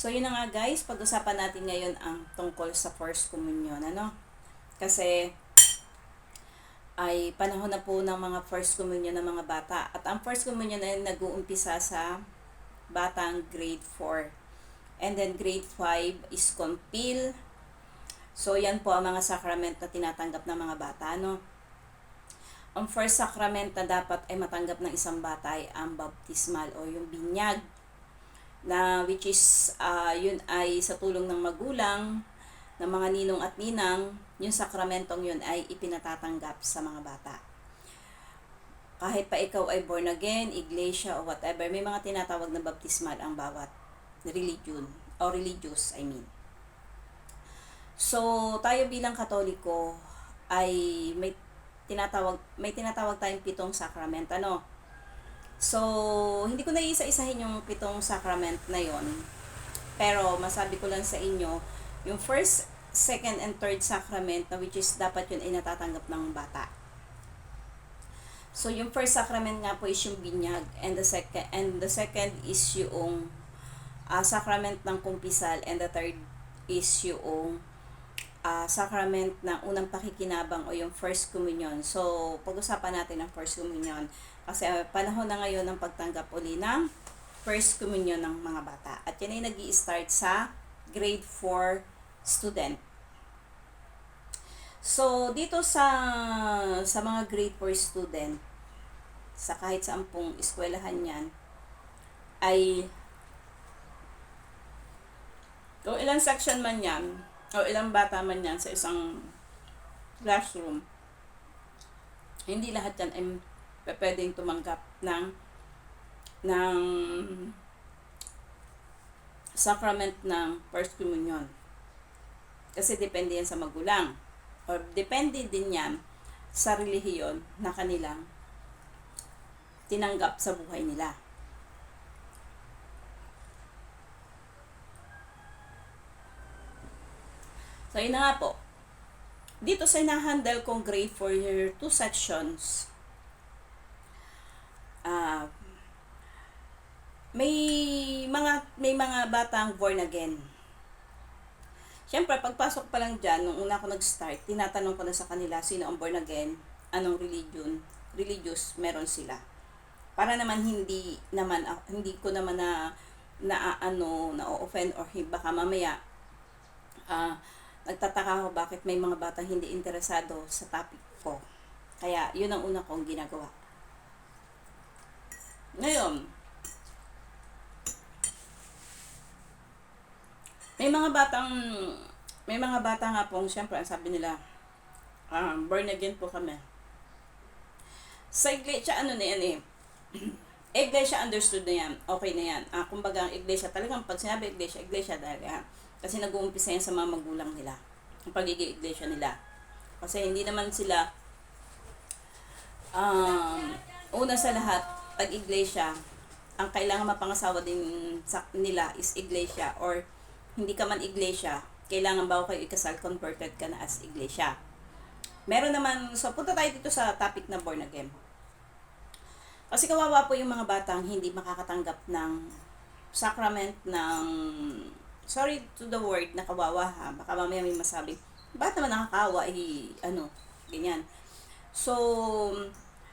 So, yun na nga guys, pag-usapan natin ngayon ang tungkol sa First Communion, ano? Kasi, ay panahon na po ng mga First Communion ng mga bata. At ang First Communion ay nag-uumpisa sa batang grade 4. And then grade 5 is compil. So, yan po ang mga sacrament na tinatanggap ng mga bata, no? Ang first sacrament na dapat ay matanggap ng isang bata ay ang baptismal o yung binyag na which is uh, yun ay sa tulong ng magulang ng mga ninong at ninang yung sakramentong yun ay ipinatatanggap sa mga bata kahit pa ikaw ay born again, iglesia o whatever, may mga tinatawag na baptismal ang bawat religion o religious, I mean. So, tayo bilang Katoliko ay may tinatawag may tinatawag tayong pitong sacrament ano. So, hindi ko na isa-isahin yung pitong sacrament na yon. Pero masabi ko lang sa inyo, yung first, second, and third sacrament na which is dapat yun ay natatanggap ng bata. So, yung first sacrament nga po is yung binyag and the second and the second is yung uh, sacrament ng kumpisal and the third is yung uh, sacrament ng unang pakikinabang o yung first communion. So, pag-usapan natin ang first communion kasi uh, panahon na ngayon ng pagtanggap uli ng first communion ng mga bata. At yan ay nag start sa grade 4 student. So, dito sa sa mga grade 4 student, sa kahit saan pong eskwelahan yan, ay kung ilang section man yan, o ilang bata man yan sa isang classroom, hindi lahat yan ay pwedeng tumanggap ng ng sacrament ng First Communion. Kasi depende yan sa magulang. Or depende din yan sa relihiyon na kanilang tinanggap sa buhay nila. So, yun na nga po. Dito sa inahandle kong grade for your two sections, uh, may mga may mga batang born again. Siyempre, pagpasok pa lang dyan, nung una ako nag-start, tinatanong ko na sa kanila sino ang born again, anong religion, religious meron sila. Para naman hindi naman hindi ko naman na na ano na offend or baka mamaya uh, nagtataka ako bakit may mga batang hindi interesado sa topic ko. Kaya yun ang una kong ginagawa. Ngayon, may mga batang may mga bata nga pong siyempre ang sabi nila um, born again po kami. Sa iglesia ano na yan eh iglesia understood na yan. Okay na yan. Ah, kumbaga iglesia talagang pag sinabi iglesia, iglesia dahil yan. Kasi nag-uumpisa yan sa mga magulang nila. Ang pagiging iglesia nila. Kasi hindi naman sila um, una sa lahat, pag iglesia, ang kailangan mapangasawa din sa nila is iglesia or hindi ka man iglesia, kailangan bago kayo ikasal, converted ka na as iglesia. Meron naman, so punta tayo dito sa topic na born again. Kasi kawawa po yung mga batang hindi makakatanggap ng sacrament ng sorry to the word na kawawa ha. Baka mamaya may masabi, bakit naman nakakawa? Eh, ano, ganyan. So,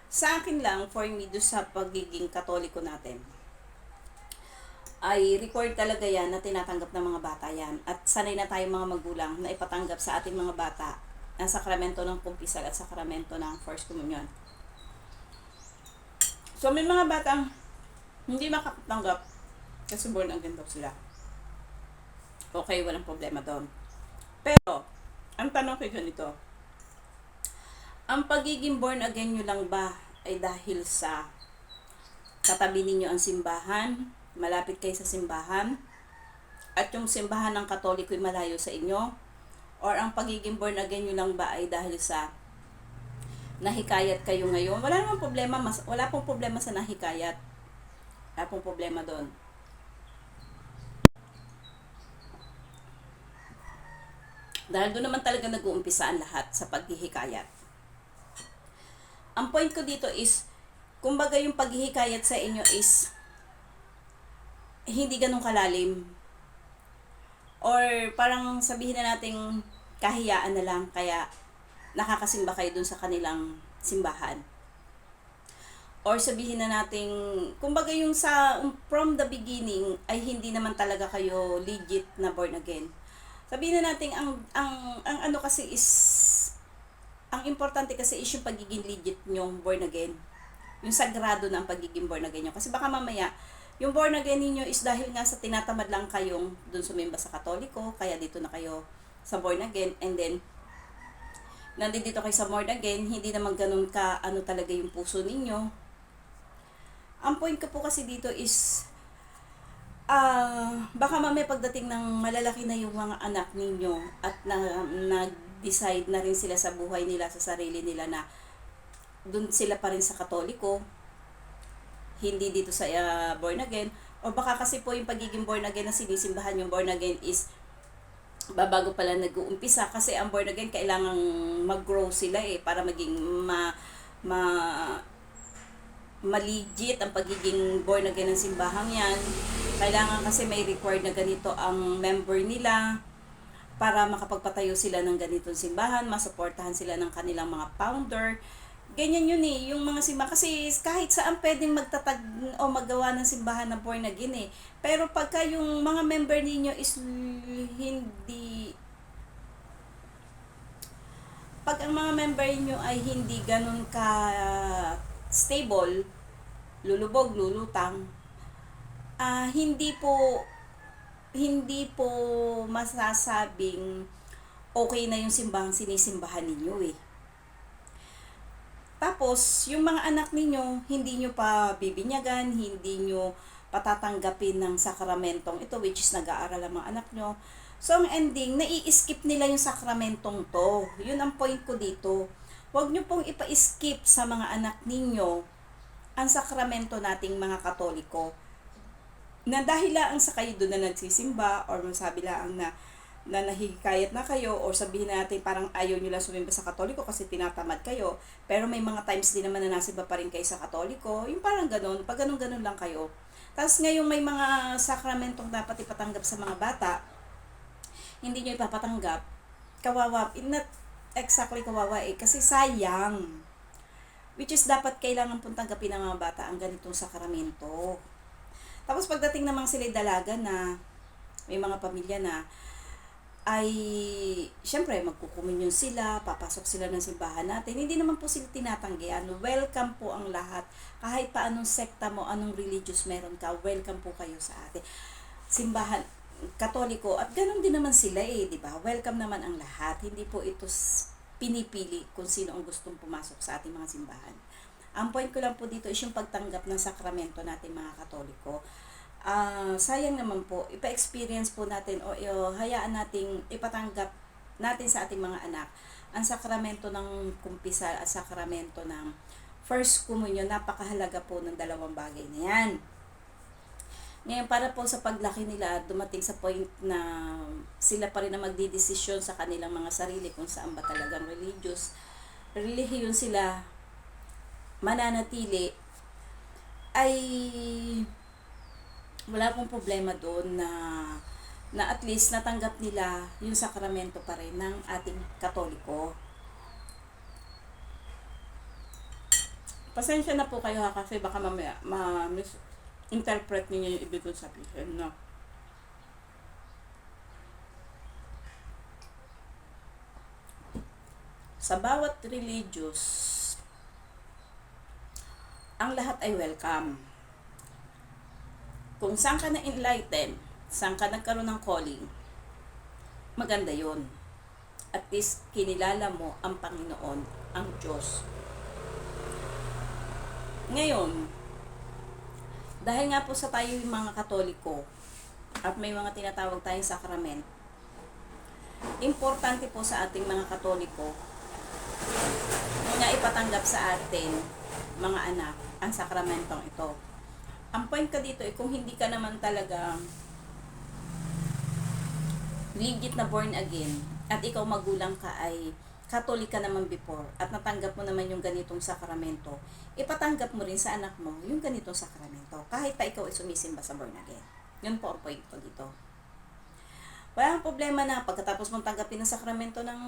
sa akin lang, for me, do sa pagiging katoliko natin, ay record talaga yan na tinatanggap ng mga bata yan. At sanay na tayong mga magulang na ipatanggap sa ating mga bata ang sakramento ng kumpisal at sakramento ng First Communion. So, may mga batang hindi makatanggap kasi born again daw sila okay, walang problema doon. Pero, ang tanong ko ganito, ang pagiging born again nyo lang ba ay dahil sa katabi ninyo ang simbahan, malapit kayo sa simbahan, at yung simbahan ng katoliko ay malayo sa inyo? Or ang pagiging born again nyo lang ba ay dahil sa nahikayat kayo ngayon? Wala namang problema, mas, wala pong problema sa nahikayat. Wala pong problema doon. Dahil doon naman talaga nag-uumpisa ang lahat sa paghihikayat. Ang point ko dito is, kumbaga yung paghihikayat sa inyo is, hindi ganun kalalim. Or parang sabihin na nating kahiyaan na lang kaya nakakasimba kayo dun sa kanilang simbahan. Or sabihin na nating, kumbaga yung sa from the beginning ay hindi naman talaga kayo legit na born again. Sabihin na natin ang ang ang ano kasi is ang importante kasi is yung pagiging legit nyong born again. Yung sagrado ng pagiging born again nyo. Kasi baka mamaya, yung born again ninyo is dahil nga sa tinatamad lang kayong dun sumimba sa katoliko, kaya dito na kayo sa born again, and then, nandito kayo sa born again, hindi naman ganun ka, ano talaga yung puso ninyo. Ang point ko po kasi dito is, ah baka mamaya pagdating ng malalaki na yung mga anak ninyo at na, nag-decide na rin sila sa buhay nila, sa sarili nila na dun sila pa rin sa katoliko, hindi dito sa uh, born again, o baka kasi po yung pagiging born again na sinisimbahan yung born again is babago pala nag-uumpisa. Kasi ang born again kailangang mag-grow sila eh para maging ma, ma maligit ang pagiging born again ng simbahan yan. Kailangan kasi may required na ganito ang member nila para makapagpatayo sila ng ganitong simbahan, masuportahan sila ng kanilang mga founder, ganyan yun eh, yung mga simbahan. Kasi kahit saan pwedeng magtatag o magawa ng simbahan na born again eh. Pero pagka yung mga member ninyo is hindi pag ang mga member niyo ay hindi ganun ka stable, lulubog, lulutang, uh, hindi po hindi po masasabing okay na yung simbahang sinisimbahan ninyo eh. Tapos, yung mga anak ninyo, hindi nyo pa bibinyagan, hindi nyo patatanggapin ng sakramentong ito, which is nag-aaral ang mga anak nyo. So, ang ending, nai-skip nila yung sakramentong to. Yun ang point ko dito. Huwag nyo pong ipa-skip sa mga anak ninyo ang sakramento nating mga katoliko. Na dahil lang sa kayo doon na nagsisimba or masabi lang na na nahihikayat na kayo or sabihin natin parang ayaw nyo lang sumimba sa katoliko kasi tinatamad kayo. Pero may mga times din naman na nasiba pa rin kayo sa katoliko. Yung parang ganun, pag ganun-ganun lang kayo. Tapos ngayon may mga sakramentong dapat ipatanggap sa mga bata, hindi nyo ipapatanggap, kawawa, not exactly kawawa eh, kasi sayang. Which is dapat kailangan pong tanggapin ng mga bata ang ganitong sakramento. Tapos pagdating namang sila dalaga na may mga pamilya na ay syempre magkukuminyon sila, papasok sila ng simbahan natin. Hindi naman po sila tinatanggihan. Welcome po ang lahat. Kahit pa anong sekta mo, anong religious meron ka, welcome po kayo sa atin. Simbahan, katoliko, at ganun din naman sila eh, di ba? Welcome naman ang lahat. Hindi po ito pinipili kung sino ang gustong pumasok sa ating mga simbahan. Ang point ko lang po dito is yung pagtanggap ng sakramento natin mga katoliko uh, sayang naman po, ipa-experience po natin o uh, hayaan nating ipatanggap natin sa ating mga anak ang sakramento ng kumpisal at sakramento ng first communion. Napakahalaga po ng dalawang bagay na yan. Ngayon, para po sa paglaki nila, dumating sa point na sila pa rin na magdidesisyon sa kanilang mga sarili kung saan ba talagang religious. Relihiyon sila mananatili ay wala pong problema doon na na at least natanggap nila yung sakramento pa rin ng ating katoliko. Pasensya na po kayo ha kasi baka mamaya ma-misinterpret niyo yung ibig kong sabihin, no? Sa bawat religious, ang lahat ay welcome kung saan ka na-enlighten, saan ka nagkaroon ng calling, maganda yon. At least kinilala mo ang Panginoon, ang Diyos. Ngayon, dahil nga po sa tayo yung mga katoliko, at may mga tinatawag tayong sakrament, importante po sa ating mga katoliko na ipatanggap sa atin, mga anak, ang sakramentong ito ang point ka dito ay kung hindi ka naman talaga legit na born again at ikaw magulang ka ay Katolik ka naman before at natanggap mo naman yung ganitong sakramento, ipatanggap mo rin sa anak mo yung ganitong sakramento kahit pa ikaw ay sumisimba sa born again. Yun po ang point ko dito. Walang problema na pagkatapos mong tanggapin ang sakramento ng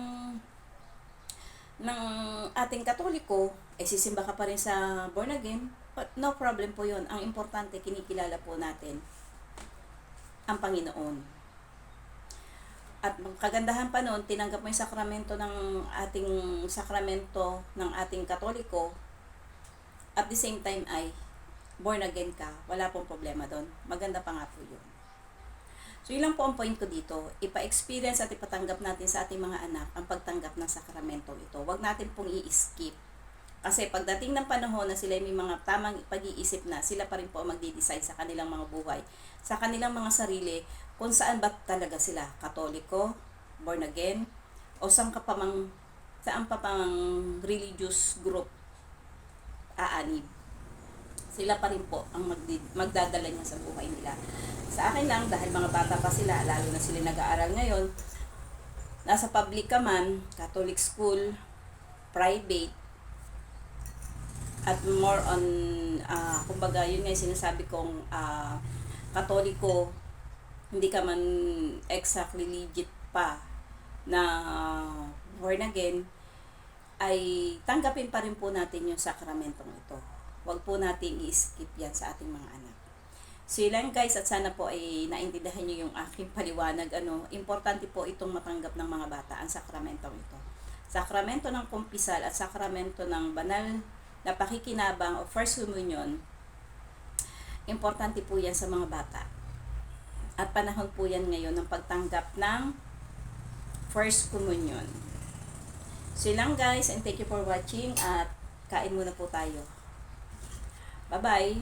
ng ating katoliko, eh sisimba ka pa rin sa born again, no problem po yun. Ang importante, kinikilala po natin ang Panginoon. At kagandahan pa noon, tinanggap mo yung sakramento ng ating sakramento ng ating katoliko, at the same time ay born again ka, wala pong problema doon. Maganda pa nga po yun. So, lang po ang point ko dito. Ipa-experience at ipatanggap natin sa ating mga anak ang pagtanggap ng sakramento ito. Huwag natin pong i-skip. Kasi pagdating ng panahon na sila may mga tamang pag-iisip na, sila pa rin po ang magdi-decide sa kanilang mga buhay, sa kanilang mga sarili, kung saan ba talaga sila, katoliko, born again, o saan ka pa mang, saan pa pang religious group aanib. Sila pa rin po ang magdadala niya sa buhay nila. Sa akin lang, dahil mga bata pa sila, lalo na sila nag-aaral ngayon, nasa public ka man, Catholic school, private, at more on, ah kumbaga, yun nga yung sinasabi kong ah katoliko, hindi ka man exactly legit pa na born again, ay tanggapin pa rin po natin yung sakramentong ito. Huwag po natin i-skip yan sa ating mga anak. So yun guys at sana po ay naintindihan nyo yung aking paliwanag. Ano, importante po itong matanggap ng mga bata ang sakramentong ito. Sakramento ng kumpisal at sakramento ng banal na pakikinabang o first communion, importante po yan sa mga bata. At panahon po yan ngayon ng pagtanggap ng first communion. So yun guys and thank you for watching at kain muna po tayo. Bye-bye!